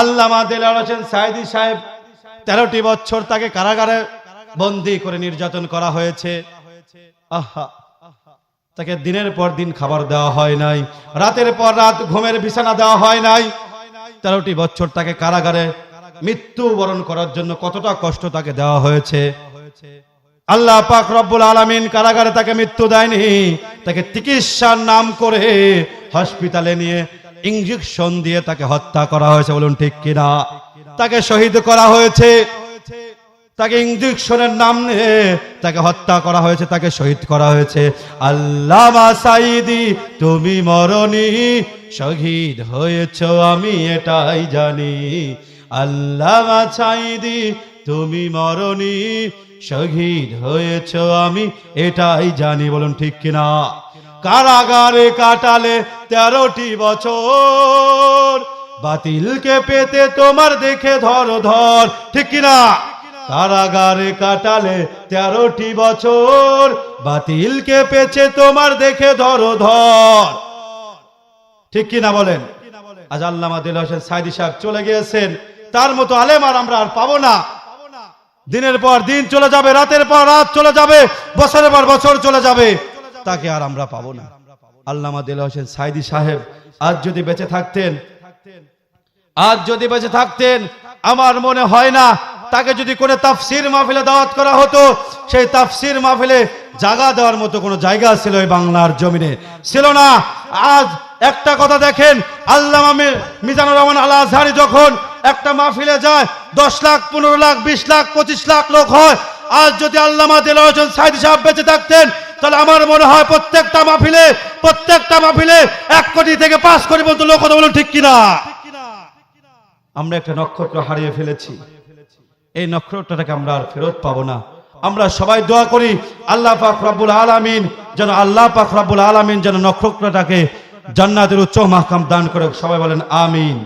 আল্লামা দেলার হোসেন সাইদি সাহেব তেরোটি বছর তাকে কারাগারে বন্দি করে নির্যাতন করা হয়েছে। তাকে দিনের পর দিন খাবার দেওয়া হয় নাই, রাতের পর রাত ঘুমের বিছানা দেওয়া হয় নাই। তেরোটি বছর তাকে কারাগারে মৃত্যু বরণ করার জন্য কতটা কষ্ট তাকে দেওয়া হয়েছে। আল্লাহ পাক রব্বুল আলামিন কারাগারে তাকে মৃত্যু দেয়নি, তাকে চিকিৎসার নাম করে হসপিটালে নিয়ে ইঞ্জেকশন দিয়ে তাকে হত্যা করা হয়েছে, বলুন ঠিক কিনা? তাকে শহীদ করা হয়েছে, তাকে ইঞ্জেকশনের নাম নিয়ে তাকে হত্যা করা হয়েছে, তাকে শহীদ করা হয়েছে। আল্লামা সাইদি তুমি মরণি, শহীদ হয়েছ, আমি এটাই জানি। আল্লামা সাইদি তুমি মরণি, শহীদ হয়েছ, আমি এটাই জানি, বলুন ঠিক কিনা? কারাগারে কাটালে তেরোটি বছর। বাতিলকে পেতে তোমার দেখে ধর ধর, ঠিক কিনা? কারাগারে কাটালে তেরোটি বছর, বাতিলকে পেছে তোমার দেখে ধর ধর। ঠিক কিনা বলেন? আজ আল্লামা দিল হোসেন সাইদি সাহেব চলে গিয়েছেন। তার মতো আলেম আর আমরা আর পাবো না। দিনের পর দিন চলে যাবে, রাতের পর রাত চলে যাবে, বছরের পর বছর চলে যাবে। তাকে আর আমরা পাবো না। আল্লামা দিল হোসেন সাইদি সাহেব, আজ যদি বেঁচে থাকতেন, আজ যদি বেঁচে থাকতেন, আমার মনে হয় না তাকে যদি কোনো তাফসির মাহফিলে দাওয়াত করা হতো, সেই তাফসির মাহফিলে জায়গা দেওয়ার মতো কোনো জায়গা ছিল এই বাংলার জমিনে। ছিল না। আজ একটা কথা দেখেন, আল্লামা মিজানুর রহমান আল আজহারি যখন একটা মাহফিলে যায়, দশ লাখ, পনেরো লাখ, বিশ লাখ, পঁচিশ লাখ লোক হয়, আজ যদি আল্লামা দিল হোসেন সাইদি সাহেব বেঁচে থাকতেন তাহলে আমার মনে হয় প্রত্যেকটা মাহফিলে প্রত্যেকটা মাহফিলে এক কোটি থেকে পাঁচ কোটি পর্যন্ত লোক হতো বলুন ঠিক কিনা? আমরা একটা নক্ষত্র হারিয়ে ফেলেছি। এই নক্ষত্রটাকে আমরা আর ফেরত পাবো না। আমরা সবাই দোয়া করি, আল্লাহ পাক রব্বুল আলামিন যেন, আল্লাহ পাক রব্বুল আলামিন যেন নক্ষত্রটাকে জান্নাতের উচ্চ মাহকাম দান করে সবাই বলেন, আমিন।